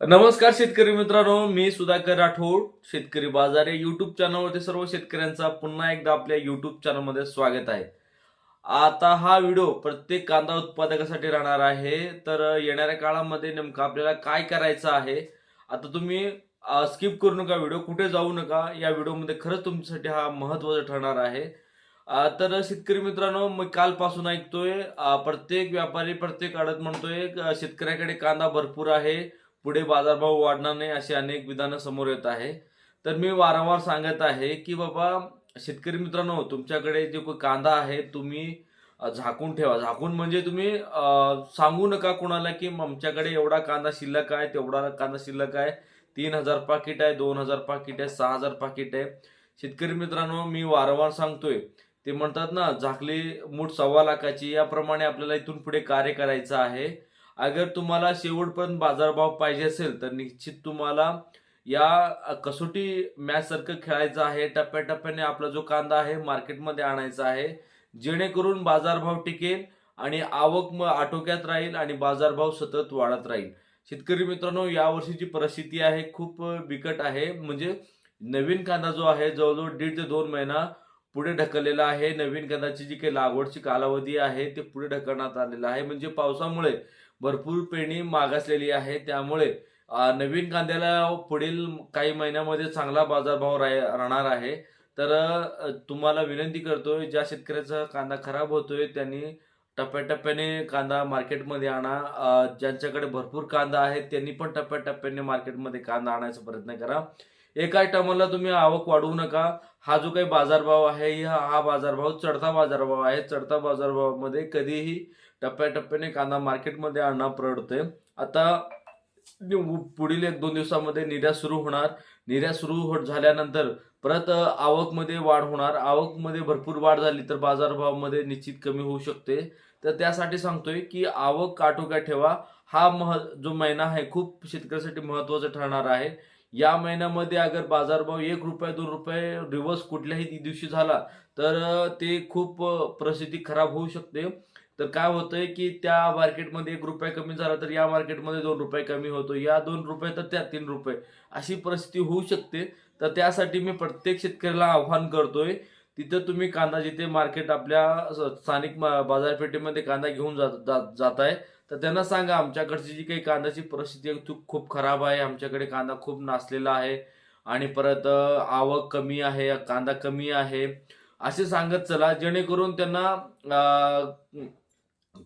नमस्कार शेतकरी मित्रांनो मी सुधाकर राठोड शेतकरी बाजार या युट्यूब चॅनलवरती सर्व शेतकऱ्यांचा पुन्हा एकदा आपल्या युट्यूब चॅनलमध्ये स्वागत आहे. आता हा व्हिडिओ प्रत्येक कांदा उत्पादकासाठी राहणार आहे तर येणाऱ्या काळामध्ये नेमकं आपल्याला काय करायचं आहे आता तुम्ही स्किप करू नका व्हिडिओ कुठे जाऊ नका या व्हिडिओमध्ये खरंच तुमच्यासाठी हा महत्त्वाचा ठरणार आहे. तर शेतकरी मित्रांनो मी कालपासून ऐकतोय प्रत्येक व्यापारी प्रत्येक आडत म्हणतोय शेतकऱ्याकडे कांदा भरपूर आहे पुढे बाजारभाव वाढणार नाही अशी अनेक विधानं समोर येत आहे. तर मी वारंवार सांगत आहे की बाबा शेतकरी मित्रांनो तुमच्याकडे जे काही कांदा आहे तुम्ही झाकून ठेवा. झाकून म्हणजे तुम्ही सांगू नका कोणाला की आमच्याकडे एवढा कांदा शिल्लक आहे तेवढा कांदा शिल्लक आहे. तीन हजार पाकिट आहे दोन हजार पाकिट आहे सहा हजार पाकिट आहे. शेतकरी मित्रांनो मी वारंवार सांगतोय. ते म्हणतात ना झाकली मूठ सव्वा लाखाची. याप्रमाणे आपल्याला इथून पुढे कार्य करायचं आहे. अगर तुम्हाला शेवटपर्यंत बाजारभाव पाहिजे असेल तर निश्चित तुम्हाला या कसोटी मॅच सारखं खेळायचं आहे. टप्प्याटप्प्याने आपला जो कांदा आहे मार्केटमध्ये आणायचा आहे. जेणेकरून बाजारभाव टिकेल आणि आवक म- आटोक्यात राहील आणि बाजारभाव सतत वाढत राहील. शेतकरी मित्रांनो यावर्षीची परिस्थिती आहे खूप बिकट आहे. म्हणजे नवीन कांदा जो आहे जवळजवळ दीड ते दोन महिना पुढे ढकललेला आहे. नवीन कांदाची जी काही लागवडची कालावधी आहे ते पुढे ढकलण्यात आलेला आहे. म्हणजे पावसामुळे भरपूर पेरणी मागासलेली आहे. त्यामुळे नवीन कांद्याला पुढील काही महिन्यामध्ये चांगला बाजारभाव राहणार आहे. तर तुम्हाला विनंती करतोय ज्या शेतकऱ्याचा कांदा खराब होतोय त्यांनी टप्प्याटप्प्याने कांदा मार्केटमध्ये आणा. ज्यांच्याकडे भरपूर कांदा आहे त्यांनी पण टप्प्याटप्प्याने मार्केटमध्ये कांदा आणायचा प्रयत्न करा. एका टायमाला तुम्ही आवक वाढवू नका. हा जो काही बाजारभाव आहे हा बाजारभाव चढता बाजारभाव आहे. चढता बाजारभावामध्ये कधीही टप्प्याटप्प्याने कांदा मार्केटमध्ये आणणं परवडतंय. आता पुढील एक दोन दिवसामध्ये निर्यात सुरू होणार. निर्यात सुरू होत झाल्यानंतर परत आवकमध्ये वाढ होणार. आवकमध्ये भरपूर वाढ झाली तर बाजारभावामध्ये निश्चित कमी होऊ शकते. तर त्यासाठी सांगतोय की आवक आटोक्यात ठेवा. हा मह जो महिना आहे खूप शेतकऱ्यासाठी महत्त्वाचा ठरणार आहे. या महिन्यामध्ये अगर बाजारभाव एक रुपये दोन रुपये रिव्हर्स कुठल्याही दिवशी झाला तर ते खूप परिस्थिती खराब होऊ शकते. तर काय होतंय की त्या मार्केटमध्ये एक रुपये कमी झाला तर या मार्केटमध्ये दोन रुपये कमी होतो. या दोन रुपये तर त्या तीन रुपये. अशी परिस्थिती होऊ शकते. तर त्यासाठी मी प्रत्येक शेतकऱ्याला आव्हान करतोय तिथं तुम्ही कांदा जिथे मार्केट आपल्या स्थानिक मा- बाजारपेठेमध्ये कांदा घेऊन जात जात जात आहे तर त्यांना सांगा आमच्याकडची जी काही कांद्याची परिस्थिती आहे ती खूप खराब आहे आमच्याकडे कांदा खूप नासलेला आहे आणि परत आवक कमी आहे कांदा कमी आहे. असे सांगत चला जेणेकरून त्यांना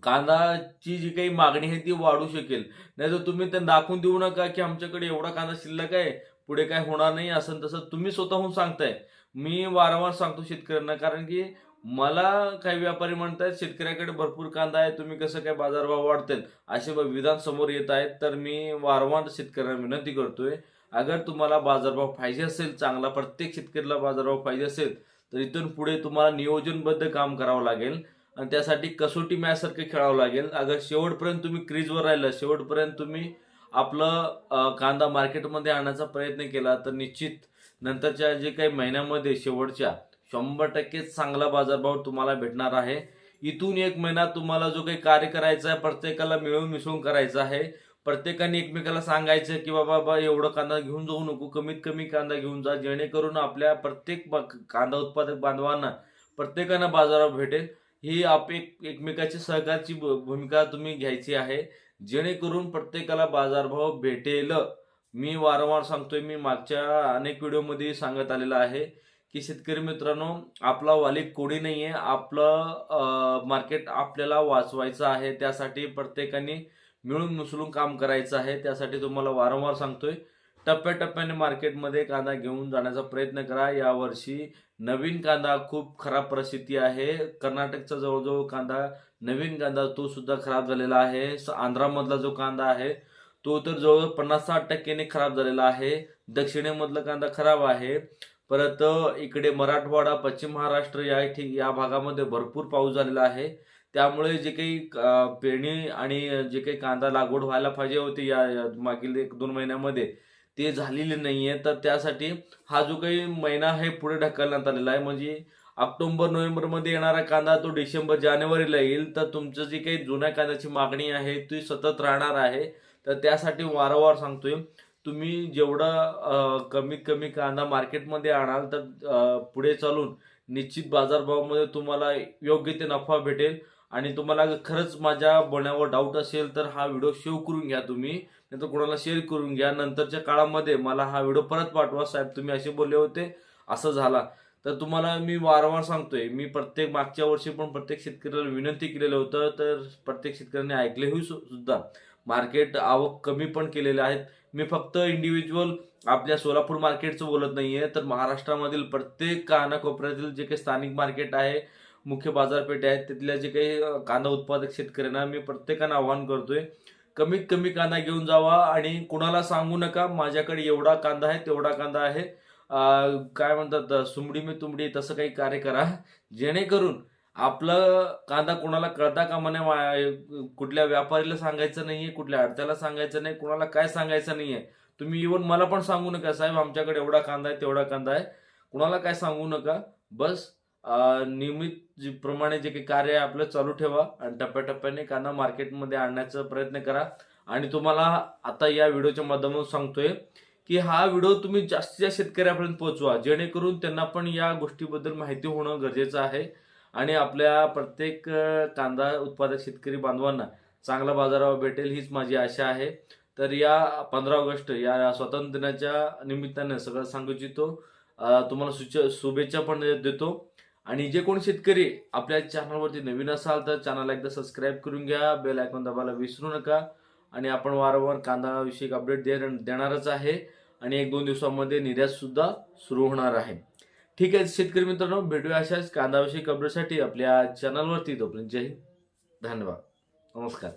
कांदाची जी काही मागणी आहे ती वाढू शकेल. नाही तर तुम्ही त्यांना दाखवून देऊ नका की आमच्याकडे एवढा कांदा शिल्लक आहे पुढे काय होणार नाही असं तसं तुम्ही स्वतःहून सांगताय. मी वारंवार सांगतो शेतकऱ्यांना कारण की मला काही व्यापारी म्हणतायत शेतकऱ्याकडे भरपूर कांदा आहे तुम्ही कसं काय बाजारभाव वाढतील असे विधान समोर येत आहेत. तर मी वारंवार शेतकऱ्यांना विनंती करतोय अगर तुम्हाला बाजारभाव पाहिजे असेल चांगला प्रत्येक शेतकऱ्याला बाजारभाव पाहिजे असेल तर इथून पुढे तुम्हाला नियोजनबद्ध काम करावं लागेल. आणि त्यासाठी कसोटी मॅच सारखं खेळावं लागेल. अगर शेवटपर्यंत तुम्ही क्रीजवर राहिलं शेवटपर्यंत तुम्ही आपलं कांदा मार्केटमध्ये आणण्याचा प्रयत्न केला तर निश्चित नंतरच्या जे काही महिन्यामध्ये शेवटच्या शंभर टक्के चांगला बाजारभाव तुम्हाला भेटणार आहे. इथून एक महिना तुम्हाला जो काही कार्य करायचा आहे प्रत्येकाला मिळून मिसळून करायचं आहे. प्रत्येकाने एकमेकाला सांगायचं की बाबा बा एवढं कांदा घेऊन जाऊ नको कमीत कमी कांदा घेऊन जा जेणेकरून आपल्या प्रत्येक कांदा उत्पादक बांधवांना प्रत्येकांना बाजारावर भेटेल. ही आप एक एकमेकाची सहकारची भूमिका तुम्ही घ्यायची आहे. जेणेकरून प्रत्येकाला बाजारभाव भेटेल. मी वारंवार सांगतोय मी मागच्या अनेक व्हिडिओमध्ये सांगत आलेला आहे की शेतकरी मित्रांनो आपला वाली कोणी नाही आहे आपलं मार्केट आपल्याला वाचवायचं आहे. त्यासाठी प्रत्येकाने मिळून मिसळून काम करायचं आहे. त्यासाठी तुम्हाला वारंवार सांगतोय. टप्प्याटप्प्याने मार्केटमध्ये कांदा घेऊन जाण्याचा प्रयत्न करा. यावर्षी नवीन कांदा खूप खराब परिस्थिती आहे. कर्नाटकचा जवळजवळ कांदा नवीन कांदा तो सुद्धा खराब झालेला आहे. आंध्रामधला जो कांदा आहे तो तर जवळ पन्नास साठ टक्क्याने खराब झालेला आहे. दक्षिणेमधला कांदा खराब आहे. परत इकडे मराठवाडा पश्चिम महाराष्ट्र या ठिक या भागामध्ये भरपूर पाऊस झालेला आहे. त्यामुळे जे काही पेरणी आणि जे काही कांदा लागवड व्हायला पाहिजे होती या या मागील एक दोन महिन्यामध्ये ते झालेले आहे तर त्यासाठी हा जो काही महिना आहे पुढे ढकलण्यात आलेला आहे म्हणजे ऑक्टोबर नोव्हेंबरमध्ये येणारा कांदा तो डिसेंबर जानेवारीला येईल. तर तुमचं जी काही जुन्या कांद्याची मागणी आहे ती सतत राहणार आहे. तर त्यासाठी वारंवार सांगतोय तुम्ही जेवढं कमीत कमी कांदा मार्केटमध्ये आणाल तर पुढे चालून निश्चित बाजारभावामध्ये तुम्हाला योग्य ते नफा भेटेल. आणि तुम्हाला खरंच माझ्या बोलण्यावर डाऊट असेल तर हा व्हिडिओ सेव्ह करून घ्या तुम्ही. नाही तर कोणाला शेअर करून घ्या. नंतरच्या काळामध्ये मला हा व्हिडिओ परत पाठवा. साहेब तुम्ही असे बोलले होते असं झाला. तर तुम्हाला मी वारंवार सांगतोय मी प्रत्येक मागच्या वर्षी पण प्रत्येक शेतकऱ्याला विनंती केलेलं होतं तर प्रत्येक शेतकऱ्याने ऐकलेही सुद्धा. मार्केट आवक कमी पण केलेले आहेत. मी फक्त इंडिव्हिज्युअल आपल्या सोलापूर मार्केटचं बोलत नाहीये तर महाराष्ट्रामधील प्रत्येक कानाकोपऱ्यातील जे काही स्थानिक मार्केट आहे मुख्य बाजारपेठ आहेत. तिथल्या जे काही कांदा उत्पादक शेतकऱ्यांना मी प्रत्येकानं आव्हान करतोय कमीत कमी कांदा घेऊन जावा आणि कुणाला सांगू नका माझ्याकडे एवढा कांदा आहे तेवढा कांदा आहे. काय म्हणतात सुमडी मी तुमडी तसं काही कार्य करा. जेणेकरून आपलं कांदा कोणाला कळता कामा नाही कुठल्या व्यापारीला सांगायचं नाहीये कुठल्या अडत्याला सांगायचं नाही कुणाला काय सांगायचं नाहीये. तुम्ही इव्हन मला पण सांगू नका साहेब आमच्याकडे एवढा कांदा आहे तेवढा कांदा आहे. कुणाला काय सांगू नका बस नियमित प्रमाणे जे काही कार्य आहे आपलं चालू ठेवा आणि टप्प्याटप्प्याने कांदा मार्केटमध्ये आणण्याचा प्रयत्न करा. आणि तुम्हाला आता या व्हिडिओच्या माध्यमातून सांगतोय की हा व्हिडिओ तुम्ही जास्तीत जास्त शेतकऱ्यापर्यंत पोहोचवा. जेणेकरून त्यांना पण या गोष्टीबद्दल माहिती होणं गरजेचं आहे. आणि आपल्या प्रत्येक कांदा उत्पादक शेतकरी बांधवांना चांगला बाजारावर भेटेल हीच माझी आशा आहे. तर या पंधरा ऑगस्ट या स्वातंत्र्य दिनाच्या निमित्ताने सगळं सांगू इच्छितो. तुम्हाला सुच शुभेच्छा पण देतो. आणि जे कोण शेतकरी आपल्या चॅनलवरती नवीन असाल तर चॅनलला एकदा सबस्क्राईब करून घ्या. बेल आयकॉन दाबायला विसरू नका. आणि आपण वारंवार कांदाविषयक अपडेट दे देणारच आहे. आणि एक दोन दिवसामध्ये निर्यातसुद्धा सुरू होणार आहे. ठीक आहे शेतकरी मित्रांनो भेटूया अशाच कांदाविषयक अपडेटसाठी आपल्या चॅनलवरती तोपर्यंत जय हिंद. धन्यवाद. नमस्कार.